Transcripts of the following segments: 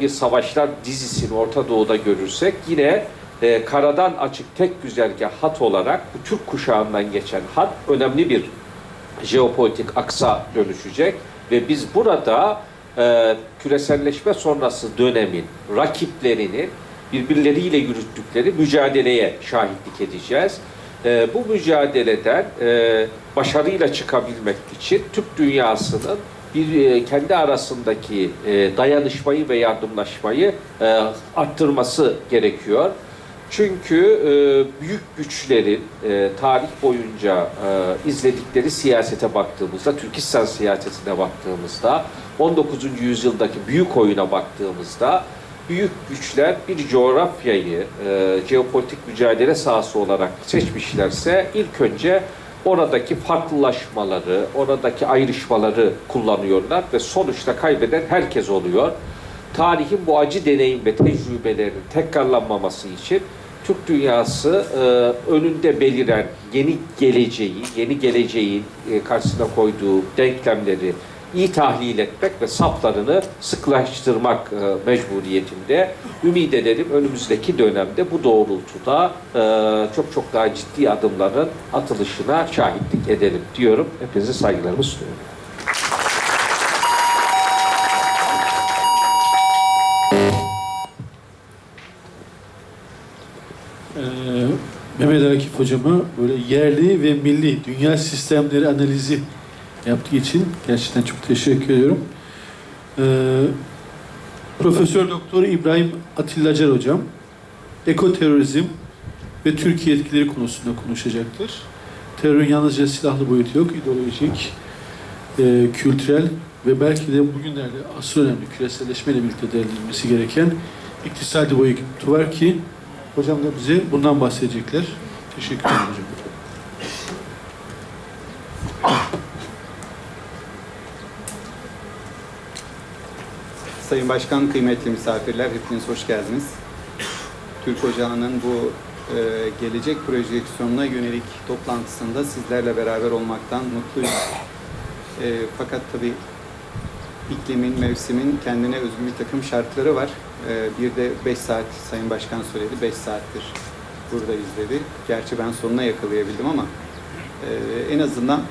bir savaşlar dizisini Orta Doğu'da görürsek yine e, karadan açık tek güzergah hat olarak bu Türk kuşağından geçen hat önemli bir jeopolitik aksa dönüşecek ve biz burada e, küreselleşme sonrası dönemin rakiplerinin birbirleriyle yürüttükleri mücadeleye şahitlik edeceğiz. E, bu mücadeleden e, başarıyla çıkabilmek için Türk dünyasının bir e, kendi arasındaki e, dayanışmayı ve yardımlaşmayı e, arttırması gerekiyor. Çünkü büyük güçlerin tarih boyunca izledikleri siyasete baktığımızda, Türkistan siyasetine baktığımızda, 19. yüzyıldaki büyük oyuna baktığımızda büyük güçler bir coğrafyayı e, jeopolitik mücadele sahası olarak seçmişlerse ilk önce oradaki farklılaşmaları, oradaki ayrışmaları kullanıyorlar ve sonuçta kaybeden herkes oluyor. Tarihin bu acı deneyim ve tecrübelerinin tekrarlanmaması için Türk dünyası e, önünde beliren yeni geleceği, yeni geleceğin e, karşısına koyduğu denklemleri iyi tahlil etmek ve saflarını sıklaştırmak e, mecburiyetinde. Ümit ederim önümüzdeki dönemde bu doğrultuda e, çok çok daha ciddi adımların atılışına şahitlik edelim diyorum. Hepinize saygılarımı sunuyorum. Ee, Mehmet Akif hocama böyle yerli ve milli dünya sistemleri analizi yaptığı için gerçekten çok teşekkür ediyorum. Ee, Profesör Doktor İbrahim Atillacar hocam ekoterörizm ve Türkiye etkileri konusunda konuşacaktır. Terörün yalnızca silahlı boyutu yok, ideolojik, e, kültürel ve belki de bugünlerde asıl önemli küreselleşmeyle birlikte değerlendirilmesi gereken iktisadi boyutu var ki hocam da bize bundan bahsedecekler. Teşekkür ederim. Sayın Başkan, kıymetli misafirler, hepiniz hoş geldiniz. Türk Ocağı'nın bu e, gelecek projeksiyonuna yönelik toplantısında sizlerle beraber olmaktan mutluyum. E, fakat tabii iklimin, mevsimin kendine özgü bir takım şartları var. E, bir de 5 saat, Sayın Başkan söyledi, 5 saattir buradayız dedi. Gerçi ben sonuna yakalayabildim ama e, en azından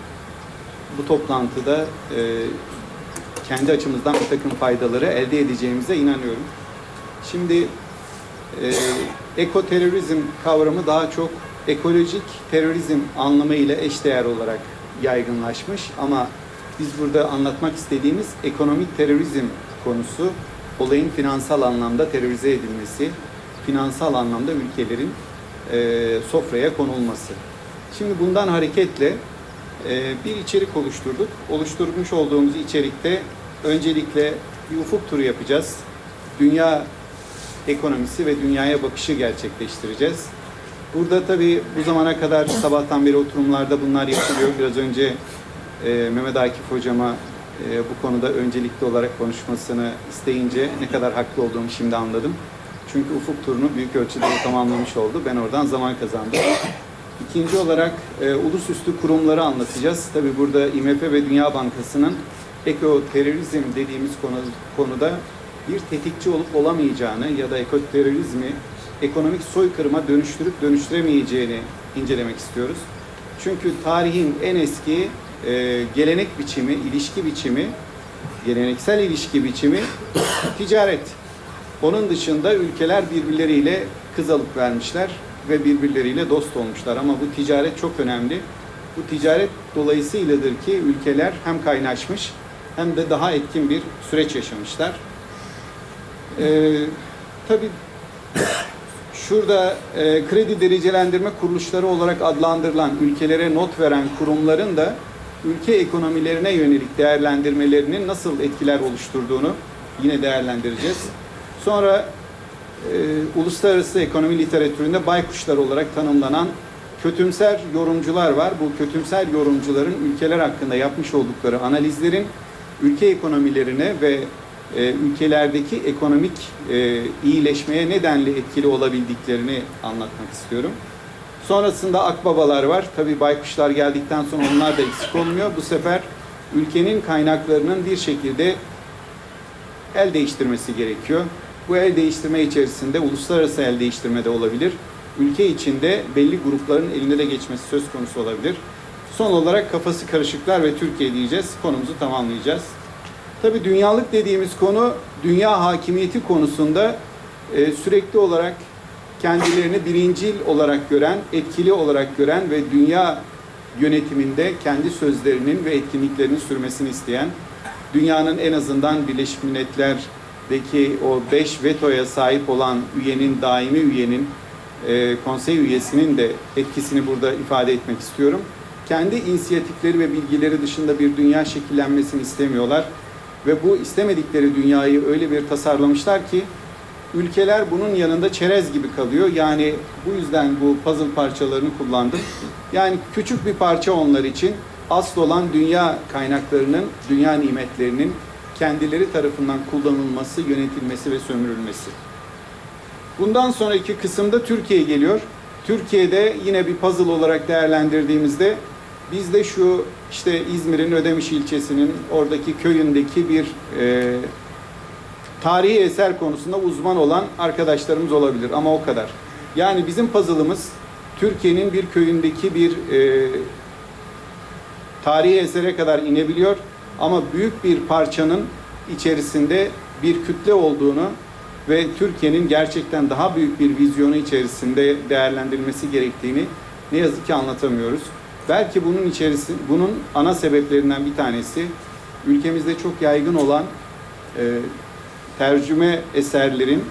bu toplantıda e, kendi açımızdan bir takım faydaları elde edeceğimize inanıyorum. Şimdi e, ekoterörizm kavramı daha çok ekolojik terörizm anlamı ile eşdeğer olarak yaygınlaşmış ama biz burada anlatmak istediğimiz ekonomik terörizm konusu olayın finansal anlamda terörize edilmesi, finansal anlamda ülkelerin e, sofraya konulması. Şimdi bundan hareketle e, bir içerik oluşturduk. Oluşturmuş olduğumuz içerikte öncelikle bir ufuk turu yapacağız. Dünya ekonomisi ve dünyaya bakışı gerçekleştireceğiz. Burada tabii bu zamana kadar sabahtan beri oturumlarda bunlar yapılıyor. Biraz önce e, Mehmet Akif hocama e, bu konuda öncelikli olarak konuşmasını isteyince ne kadar haklı olduğumu şimdi anladım. Çünkü ufuk turunu büyük ölçüde tamamlamış oldu. Ben oradan zaman kazandım. İkinci olarak e, ulusüstü kurumları anlatacağız. Tabii burada IMF ve Dünya Bankası'nın ekoterörizm dediğimiz konu, konuda bir tetikçi olup olamayacağını ya da ekoterörizmi ekonomik soykırıma dönüştürüp dönüştüremeyeceğini incelemek istiyoruz. Çünkü tarihin en eski e, gelenek biçimi, ilişki biçimi, geleneksel ilişki biçimi ticaret. Onun dışında ülkeler birbirleriyle kız alıp vermişler ve birbirleriyle dost olmuşlar. Ama bu ticaret çok önemli. Bu ticaret dolayısıyladır ki ülkeler hem kaynaşmış hem de daha etkin bir süreç yaşamışlar. Ee, tabii şurada e, kredi derecelendirme kuruluşları olarak adlandırılan ülkelere not veren kurumların da ülke ekonomilerine yönelik değerlendirmelerinin nasıl etkiler oluşturduğunu yine değerlendireceğiz. Sonra e, uluslararası ekonomi literatüründe baykuşlar olarak tanımlanan kötümser yorumcular var. Bu kötümser yorumcuların ülkeler hakkında yapmış oldukları analizlerin ülke ekonomilerine ve e, ülkelerdeki ekonomik e, iyileşmeye nedenli etkili olabildiklerini anlatmak istiyorum. Sonrasında akbabalar var. Tabii baykuşlar geldikten sonra onlar da eksik olmuyor. Bu sefer ülkenin kaynaklarının bir şekilde el değiştirmesi gerekiyor. Bu el değiştirme içerisinde uluslararası el değiştirme de olabilir. Ülke içinde belli grupların eline de geçmesi söz konusu olabilir. Son olarak kafası karışıklar ve Türkiye diyeceğiz. Konumuzu tamamlayacağız. Tabii dünyalık dediğimiz konu dünya hakimiyeti konusunda e, sürekli olarak kendilerini birincil olarak gören, etkili olarak gören ve dünya yönetiminde kendi sözlerinin ve etkinliklerinin sürmesini isteyen, dünyanın en azından Birleşmiş Milletler'deki o beş vetoya sahip olan üyenin, daimi üyenin, e, konsey üyesinin de etkisini burada ifade etmek istiyorum. Kendi inisiyatifleri ve bilgileri dışında bir dünya şekillenmesini istemiyorlar. Ve bu istemedikleri dünyayı öyle bir tasarlamışlar ki ülkeler bunun yanında çerez gibi kalıyor. Yani bu yüzden bu puzzle parçalarını kullandım. Yani küçük bir parça onlar için asıl olan dünya kaynaklarının, dünya nimetlerinin kendileri tarafından kullanılması, yönetilmesi ve sömürülmesi. Bundan sonraki kısımda Türkiye geliyor. Türkiye'de yine bir puzzle olarak değerlendirdiğimizde bizde şu işte İzmir'in Ödemiş ilçesinin oradaki köyündeki bir e, tarihi eser konusunda uzman olan arkadaşlarımız olabilir ama o kadar. Yani bizim puzzle'ımız Türkiye'nin bir köyündeki bir e, tarihi esere kadar inebiliyor ama büyük bir parçanın içerisinde bir kütle olduğunu ve Türkiye'nin gerçekten daha büyük bir vizyonu içerisinde değerlendirilmesi gerektiğini ne yazık ki anlatamıyoruz. Belki bunun içerisi bunun ana sebeplerinden bir tanesi ülkemizde çok yaygın olan e, tercüme eserlerin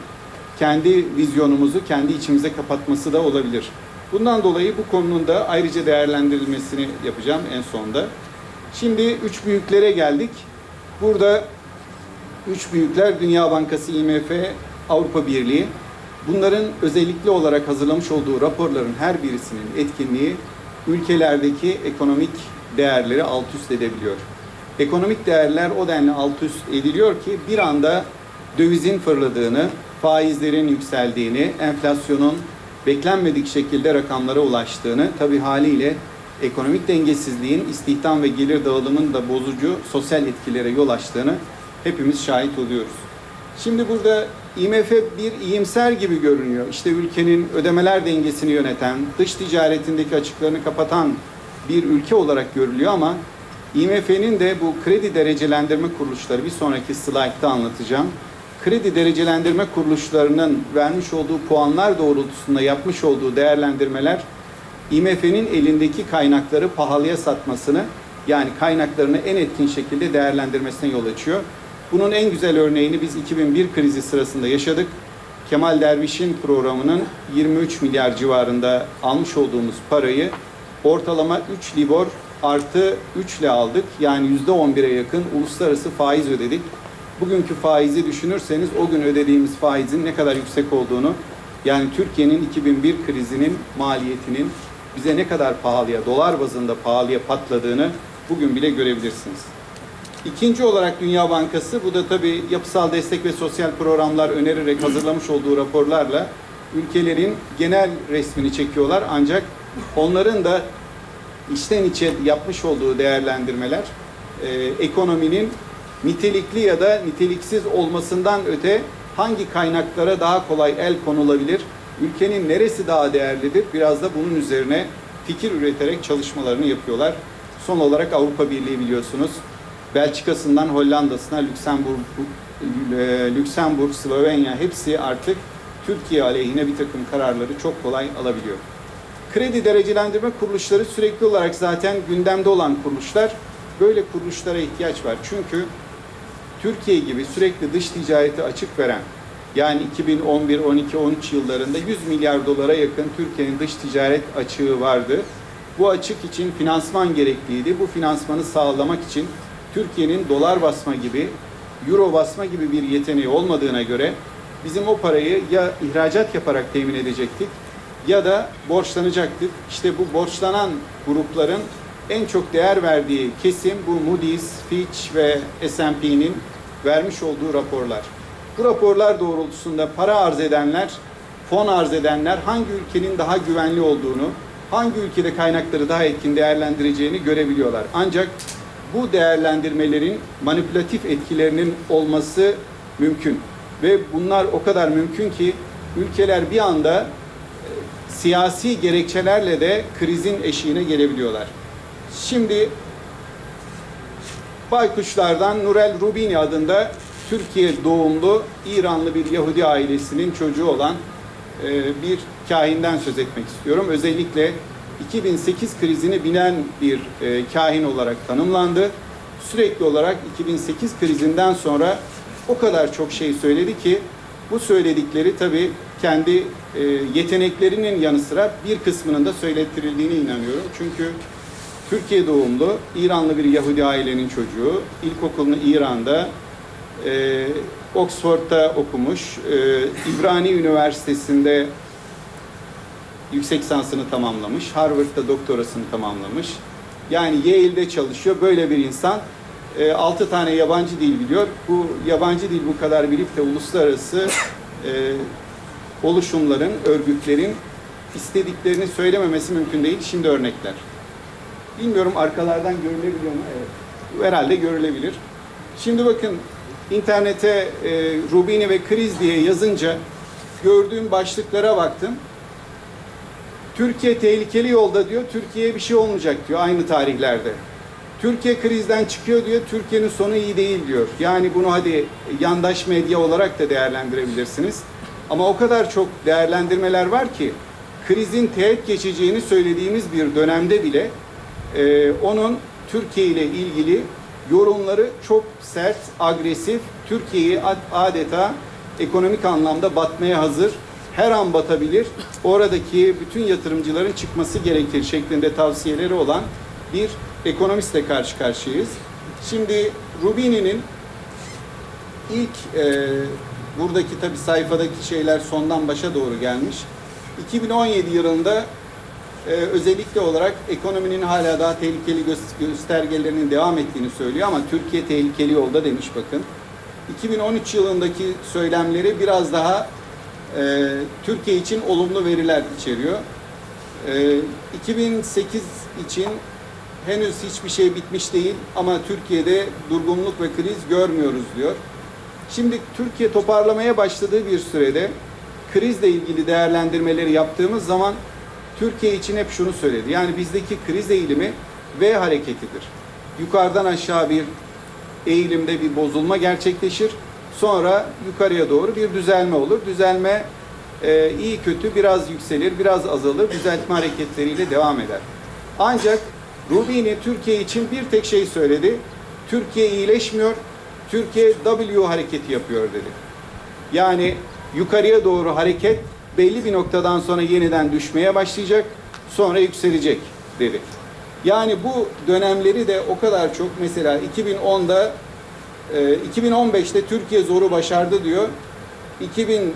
kendi vizyonumuzu kendi içimize kapatması da olabilir. Bundan dolayı bu konunun da ayrıca değerlendirilmesini yapacağım en sonda. Şimdi üç büyüklere geldik. Burada üç büyükler Dünya Bankası, IMF, Avrupa Birliği. Bunların özellikle olarak hazırlamış olduğu raporların her birisinin etkinliği ülkelerdeki ekonomik değerleri alt üst edebiliyor. Ekonomik değerler o denli alt üst ediliyor ki bir anda dövizin fırladığını, faizlerin yükseldiğini, enflasyonun beklenmedik şekilde rakamlara ulaştığını, tabi haliyle ekonomik dengesizliğin istihdam ve gelir dağılımının da bozucu sosyal etkilere yol açtığını hepimiz şahit oluyoruz. Şimdi burada IMF bir iyimser gibi görünüyor. İşte ülkenin ödemeler dengesini yöneten, dış ticaretindeki açıklarını kapatan bir ülke olarak görülüyor ama IMF'nin de bu kredi derecelendirme kuruluşları bir sonraki slaytta anlatacağım. Kredi derecelendirme kuruluşlarının vermiş olduğu puanlar doğrultusunda yapmış olduğu değerlendirmeler IMF'nin elindeki kaynakları pahalıya satmasını yani kaynaklarını en etkin şekilde değerlendirmesine yol açıyor. Bunun en güzel örneğini biz 2001 krizi sırasında yaşadık. Kemal Derviş'in programının 23 milyar civarında almış olduğumuz parayı ortalama 3 libor artı 3 ile aldık. Yani %11'e yakın uluslararası faiz ödedik. Bugünkü faizi düşünürseniz o gün ödediğimiz faizin ne kadar yüksek olduğunu yani Türkiye'nin 2001 krizinin maliyetinin bize ne kadar pahalıya, dolar bazında pahalıya patladığını bugün bile görebilirsiniz. İkinci olarak Dünya Bankası, bu da tabii yapısal destek ve sosyal programlar önererek hazırlamış olduğu raporlarla ülkelerin genel resmini çekiyorlar. Ancak onların da içten içe yapmış olduğu değerlendirmeler e, ekonominin nitelikli ya da niteliksiz olmasından öte hangi kaynaklara daha kolay el konulabilir, ülkenin neresi daha değerlidir biraz da bunun üzerine fikir üreterek çalışmalarını yapıyorlar. Son olarak Avrupa Birliği biliyorsunuz. Belçika'sından Hollanda'sına, Lüksemburg, e, Lüksemburg, Slovenya hepsi artık Türkiye aleyhine bir takım kararları çok kolay alabiliyor. Kredi derecelendirme kuruluşları sürekli olarak zaten gündemde olan kuruluşlar. Böyle kuruluşlara ihtiyaç var. Çünkü Türkiye gibi sürekli dış ticareti açık veren, yani 2011, 12, 13 yıllarında 100 milyar dolara yakın Türkiye'nin dış ticaret açığı vardı. Bu açık için finansman gerekliydi. Bu finansmanı sağlamak için Türkiye'nin dolar basma gibi, euro basma gibi bir yeteneği olmadığına göre bizim o parayı ya ihracat yaparak temin edecektik ya da borçlanacaktık. İşte bu borçlanan grupların en çok değer verdiği kesim bu Moody's, Fitch ve S&P'nin vermiş olduğu raporlar. Bu raporlar doğrultusunda para arz edenler, fon arz edenler hangi ülkenin daha güvenli olduğunu, hangi ülkede kaynakları daha etkin değerlendireceğini görebiliyorlar. Ancak bu değerlendirmelerin manipülatif etkilerinin olması mümkün. Ve bunlar o kadar mümkün ki ülkeler bir anda e, siyasi gerekçelerle de krizin eşiğine gelebiliyorlar. Şimdi Baykuşlardan Nurel Rubini adında Türkiye doğumlu İranlı bir Yahudi ailesinin çocuğu olan e, bir kahinden söz etmek istiyorum. Özellikle 2008 krizini bilen bir e, kahin olarak tanımlandı. Sürekli olarak 2008 krizinden sonra o kadar çok şey söyledi ki bu söyledikleri tabii kendi e, yeteneklerinin yanı sıra bir kısmının da söylettirildiğine inanıyorum. Çünkü Türkiye doğumlu, İranlı bir Yahudi ailenin çocuğu. İlkokulunu İran'da, e, Oxford'da okumuş. E, İbrani Üniversitesi'nde yüksek lisansını tamamlamış. Harvard'da doktorasını tamamlamış. Yani Yale'de çalışıyor. Böyle bir insan. E, 6 tane yabancı dil biliyor. Bu yabancı dil bu kadar bilip de uluslararası e, oluşumların, örgütlerin istediklerini söylememesi mümkün değil. Şimdi örnekler. Bilmiyorum arkalardan görülebiliyor mu? Evet. Herhalde görülebilir. Şimdi bakın internete e, Rubini ve kriz diye yazınca gördüğüm başlıklara baktım. Türkiye tehlikeli yolda diyor. Türkiye'ye bir şey olmayacak diyor aynı tarihlerde. Türkiye krizden çıkıyor diyor. Türkiye'nin sonu iyi değil diyor. Yani bunu hadi yandaş medya olarak da değerlendirebilirsiniz. Ama o kadar çok değerlendirmeler var ki krizin teğet geçeceğini söylediğimiz bir dönemde bile ee, onun Türkiye ile ilgili yorumları çok sert, agresif. Türkiye'yi ad- adeta ekonomik anlamda batmaya hazır. Her an batabilir. Oradaki bütün yatırımcıların çıkması gerekir şeklinde tavsiyeleri olan bir ekonomistle karşı karşıyayız. Şimdi Rubini'nin ilk e, buradaki tabi sayfadaki şeyler sondan başa doğru gelmiş. 2017 yılında ee, özellikle olarak ekonominin hala daha tehlikeli gö- göstergelerinin devam ettiğini söylüyor ama Türkiye tehlikeli yolda demiş bakın. 2013 yılındaki söylemleri biraz daha e, Türkiye için olumlu veriler içeriyor. E, 2008 için henüz hiçbir şey bitmiş değil ama Türkiye'de durgunluk ve kriz görmüyoruz diyor. Şimdi Türkiye toparlamaya başladığı bir sürede krizle ilgili değerlendirmeleri yaptığımız zaman Türkiye için hep şunu söyledi. Yani bizdeki kriz eğilimi V hareketidir. Yukarıdan aşağı bir eğilimde bir bozulma gerçekleşir. Sonra yukarıya doğru bir düzelme olur. Düzelme e, iyi kötü biraz yükselir, biraz azalır. Düzeltme hareketleriyle devam eder. Ancak Rubini Türkiye için bir tek şey söyledi. Türkiye iyileşmiyor. Türkiye W hareketi yapıyor dedi. Yani yukarıya doğru hareket belli bir noktadan sonra yeniden düşmeye başlayacak, sonra yükselecek dedi. Yani bu dönemleri de o kadar çok mesela 2010'da e, 2015'te Türkiye zoru başardı diyor. 2000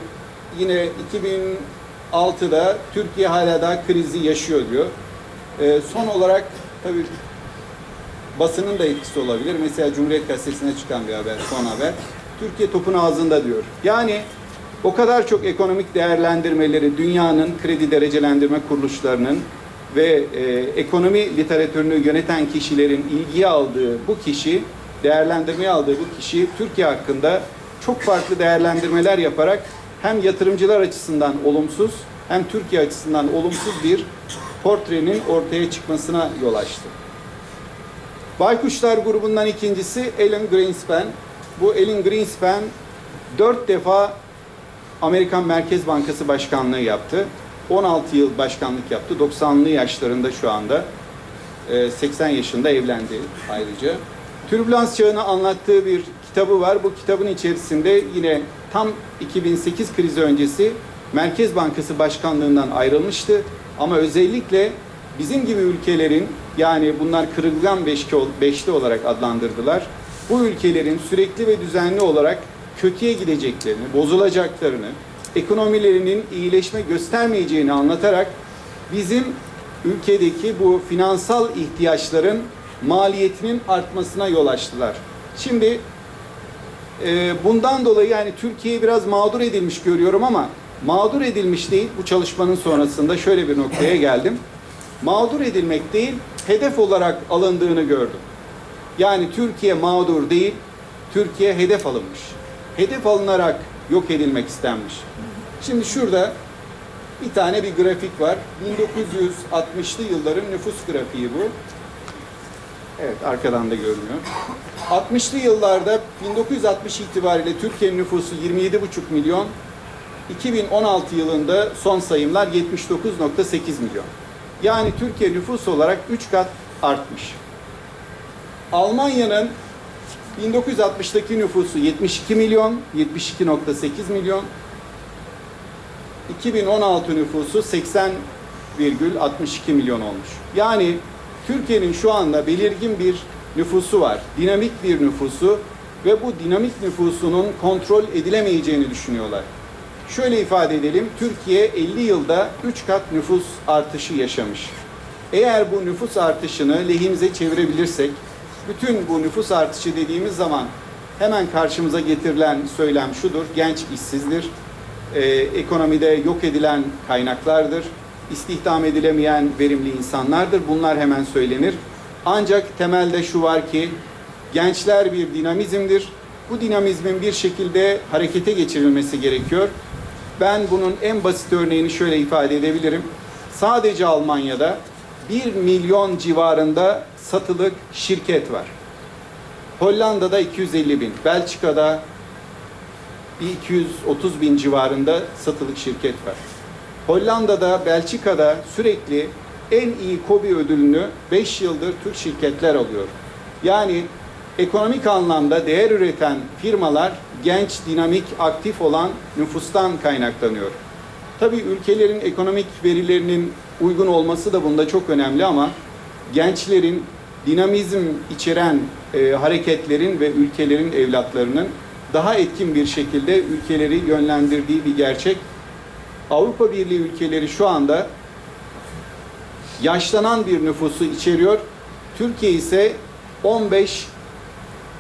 yine 2006'da Türkiye hala daha krizi yaşıyor diyor. E, son olarak tabii basının da etkisi olabilir. Mesela Cumhuriyet Gazetesi'ne çıkan bir haber, son haber. Türkiye topun ağzında diyor. Yani o kadar çok ekonomik değerlendirmeleri dünyanın kredi derecelendirme kuruluşlarının ve e, ekonomi literatürünü yöneten kişilerin ilgiye aldığı bu kişi, değerlendirmeye aldığı bu kişi Türkiye hakkında çok farklı değerlendirmeler yaparak hem yatırımcılar açısından olumsuz hem Türkiye açısından olumsuz bir portrenin ortaya çıkmasına yol açtı. Baykuşlar grubundan ikincisi Alan Greenspan. Bu Alan Greenspan dört defa Amerikan Merkez Bankası Başkanlığı yaptı. 16 yıl başkanlık yaptı. 90'lı yaşlarında şu anda. Ee, 80 yaşında evlendi ayrıca. Türbülans çağını anlattığı bir kitabı var. Bu kitabın içerisinde yine tam 2008 krizi öncesi Merkez Bankası Başkanlığından ayrılmıştı. Ama özellikle bizim gibi ülkelerin yani bunlar kırılgan beşli, beşli olarak adlandırdılar. Bu ülkelerin sürekli ve düzenli olarak kötüye gideceklerini, bozulacaklarını, ekonomilerinin iyileşme göstermeyeceğini anlatarak bizim ülkedeki bu finansal ihtiyaçların maliyetinin artmasına yol açtılar. Şimdi e, bundan dolayı yani Türkiye biraz mağdur edilmiş görüyorum ama mağdur edilmiş değil bu çalışmanın sonrasında şöyle bir noktaya geldim. Mağdur edilmek değil, hedef olarak alındığını gördüm. Yani Türkiye mağdur değil, Türkiye hedef alınmış. hedef alınarak yok edilmek istenmiş. Şimdi şurada bir tane bir grafik var. 1960'lı yılların nüfus grafiği bu. Evet, arkadan da görünüyor. 60'lı yıllarda 1960 itibariyle Türkiye'nin nüfusu 27,5 milyon. 2016 yılında son sayımlar 79,8 milyon. Yani Türkiye nüfus olarak 3 kat artmış. Almanya'nın 1960'daki nüfusu 72 milyon, 72.8 milyon. 2016 nüfusu 80,62 milyon olmuş. Yani Türkiye'nin şu anda belirgin bir nüfusu var. Dinamik bir nüfusu ve bu dinamik nüfusunun kontrol edilemeyeceğini düşünüyorlar. Şöyle ifade edelim, Türkiye 50 yılda 3 kat nüfus artışı yaşamış. Eğer bu nüfus artışını lehimize çevirebilirsek, bütün bu nüfus artışı dediğimiz zaman hemen karşımıza getirilen söylem şudur, genç işsizdir, Ee, ekonomide yok edilen kaynaklardır, istihdam edilemeyen verimli insanlardır, bunlar hemen söylenir. Ancak temelde şu var ki, gençler bir dinamizmdir, bu dinamizmin bir şekilde harekete geçirilmesi gerekiyor. Ben bunun en basit örneğini şöyle ifade edebilirim. Sadece Almanya'da 1 milyon civarında satılık şirket var. Hollanda'da 250 bin, Belçika'da bir 230 bin civarında satılık şirket var. Hollanda'da, Belçika'da sürekli en iyi KOBİ ödülünü 5 yıldır Türk şirketler alıyor. Yani ekonomik anlamda değer üreten firmalar genç, dinamik, aktif olan nüfustan kaynaklanıyor. Tabii ülkelerin ekonomik verilerinin uygun olması da bunda çok önemli ama gençlerin dinamizm içeren e, hareketlerin ve ülkelerin evlatlarının daha etkin bir şekilde ülkeleri yönlendirdiği bir gerçek. Avrupa Birliği ülkeleri şu anda yaşlanan bir nüfusu içeriyor. Türkiye ise 15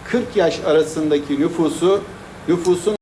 40 yaş arasındaki nüfusu nüfusun